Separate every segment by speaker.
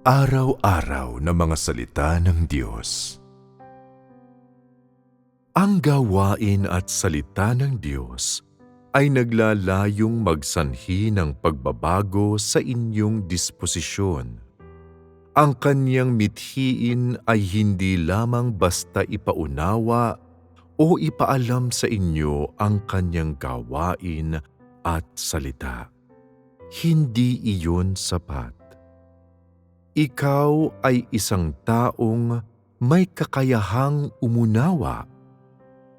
Speaker 1: Araw-araw na mga salita ng Diyos. Ang gawain at salita ng Diyos ay naglalayong magsanhi ng pagbabago sa inyong disposisyon. Ang kanyang mithiin ay hindi lamang basta ipaunawa o ipaalam sa inyo ang kanyang gawain at salita. Hindi iyon sapat. Ikaw ay isang taong may kakayahang umunawa,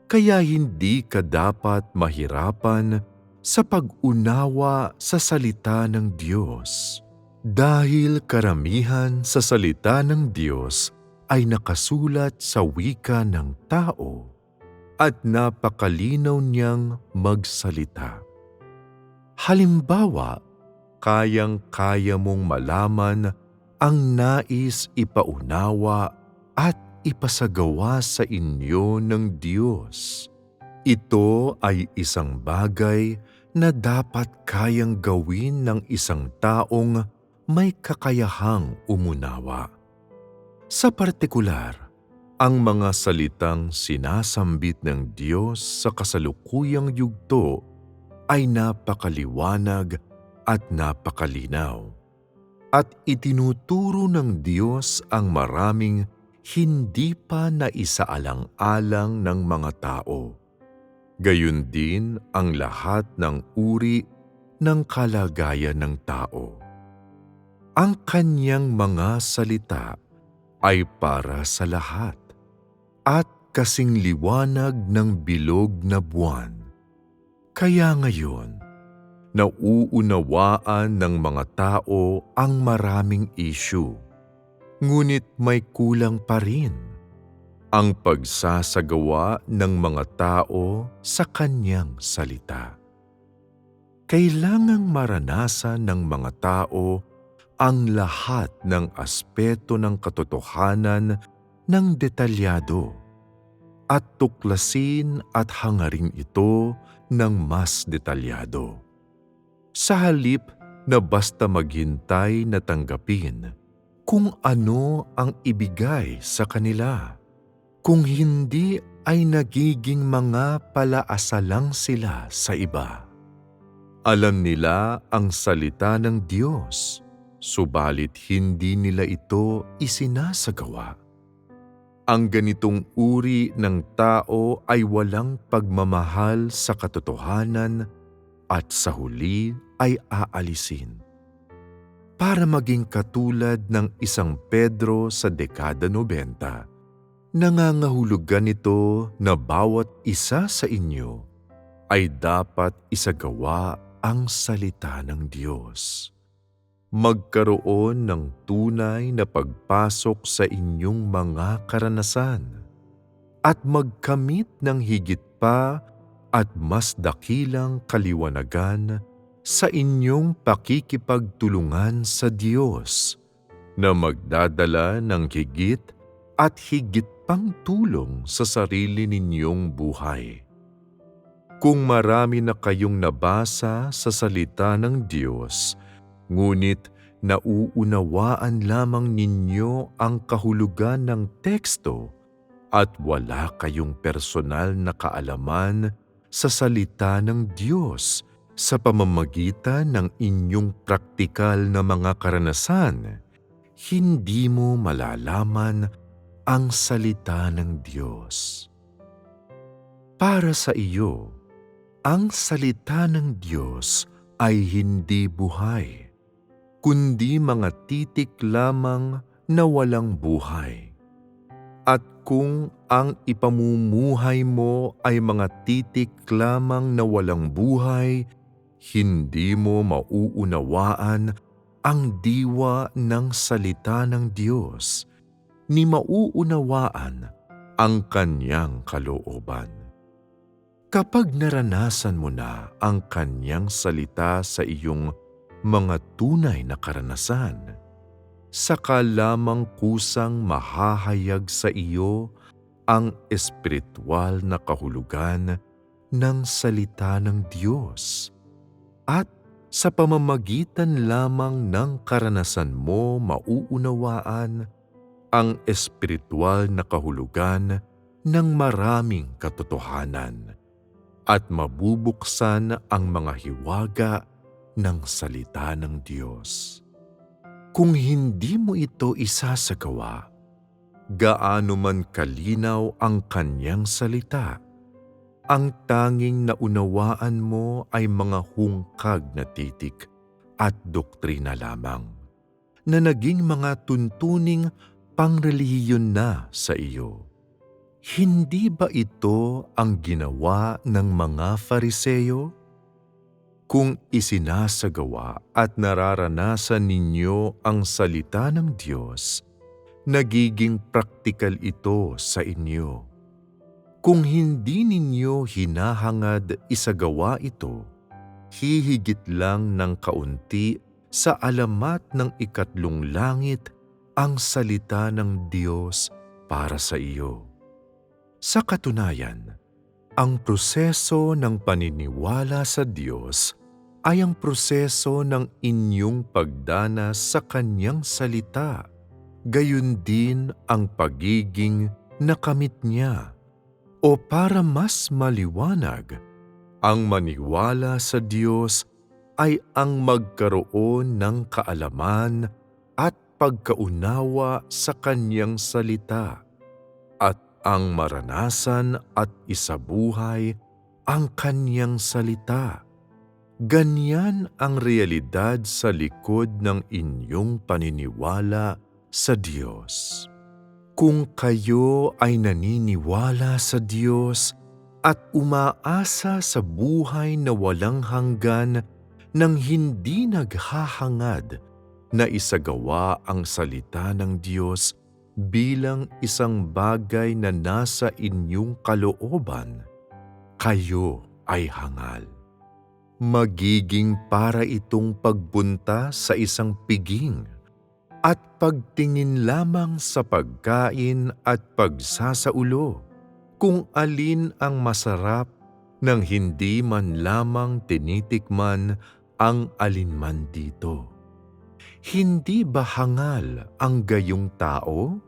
Speaker 1: kaya hindi ka dapat mahirapan sa pag-unawa sa salita ng Diyos. Dahil karamihan sa salita ng Diyos ay nakasulat sa wika ng tao at napakalinaw niyang magsalita. Halimbawa, kayang-kaya mong malaman ang nais ipaunawa at ipasagawa sa inyo ng Diyos. Ito ay isang bagay na dapat kayang gawin ng isang taong may kakayahang umunawa. Sa partikular, ang mga salitang sinasambit ng Diyos sa kasalukuyang yugto ay napakaliwanag at napakalinaw. At itinuturo ng Diyos ang maraming hindi pa naisaalang-alang ng mga tao. Gayun din ang lahat ng uri ng kalagayan ng tao. Ang kanyang mga salita ay para sa lahat at kasing liwanag ng bilog na buwan. Kaya ngayon, nauunawaan ng mga tao ang maraming issue. Ngunit may kulang pa rin ang pagsasagawa ng mga tao sa kanyang salita. Kailangang maranasan ng mga tao ang lahat ng aspeto ng katotohanan ng detalyado at tuklasin at hangarin ito ng mas detalyado. Sa halip na basta maghintay na tanggapin kung ano ang ibigay sa kanila. Kung hindi ay nagiging mga palaasa lang sila sa iba. Alam nila ang salita ng Diyos, subalit hindi nila ito isinasagawa. Ang ganitong uri ng tao ay walang pagmamahal sa katotohanan at sa huli ay aalisin. Para maging katulad ng isang Pedro sa dekada 90, nangangahulugan ito na bawat isa sa inyo ay dapat isagawa ang salita ng Diyos. Magkaroon ng tunay na pagpasok sa inyong mga karanasan at magkamit ng higit pa at mas dakilang kaliwanagan sa inyong pakikipagtulungan sa Diyos na magdadala ng higit at higit pang tulong sa sarili ninyong buhay. Kung marami na kayong nabasa sa salita ng Diyos, ngunit nauunawaan lamang ninyo ang kahulugan ng teksto at wala kayong personal na kaalaman sa salita ng Diyos sa pamamagitan ng inyong praktikal na mga karanasan, hindi mo malalaman ang salita ng Diyos. Para sa iyo, ang salita ng Diyos ay hindi buhay, kundi mga titik lamang na walang buhay. Kung ang ipamumuhay mo ay mga titik lamang na walang buhay, hindi mo mauunawaan ang diwa ng salita ng Diyos ni mauunawaan ang kanyang kalooban. Kapag naranasan mo na ang kanyang salita sa iyong mga tunay na karanasan, saka lamang kusang mahahayag sa iyo ang espiritual na kahulugan ng salita ng Diyos at sa pamamagitan lamang ng karanasan mo mauunawaan ang espiritual na kahulugan ng maraming katotohanan at mabubuksan ang mga hiwaga ng salita ng Diyos. Kung hindi mo ito isasagawa, gaano man kalinaw ang kanyang salita, ang tanging naunawaan mo ay mga hungkag na titik at doktrina lamang na naging mga tuntuning pangrelihiyon na sa iyo. Hindi ba ito ang ginawa ng mga fariseyo? Kung isinasagawa at nararanasan ninyo ang salita ng Diyos, nagiging praktikal ito sa inyo. Kung hindi ninyo hinahangad isagawa ito, hihigit lang ng kaunti sa alamat ng ikatlong langit ang salita ng Diyos para sa iyo. Sa katunayan, ang proseso ng paniniwala sa Diyos ay ang proseso ng inyong pagdanas sa Kanyang salita, gayon din ang pagiging nakamit niya. O para mas maliwanag, ang maniwala sa Diyos ay ang magkaroon ng kaalaman at pagkaunawa sa Kanyang salita at ang maranasan at isabuhay ang Kanyang salita. Ganyan ang realidad sa likod ng inyong paniniwala sa Diyos. Kung kayo ay naniniwala sa Diyos at umaasa sa buhay na walang hanggan nang hindi naghahangad na isagawa ang salita ng Diyos bilang isang bagay na nasa inyong kalooban, kayo ay hangal. Magiging para itong pagbunta sa isang piging at pagtingin lamang sa pagkain at pagsasaulo kung alin ang masarap nang hindi man lamang tinitikman ang alinman dito. Hindi ba hangal ang gayong tao?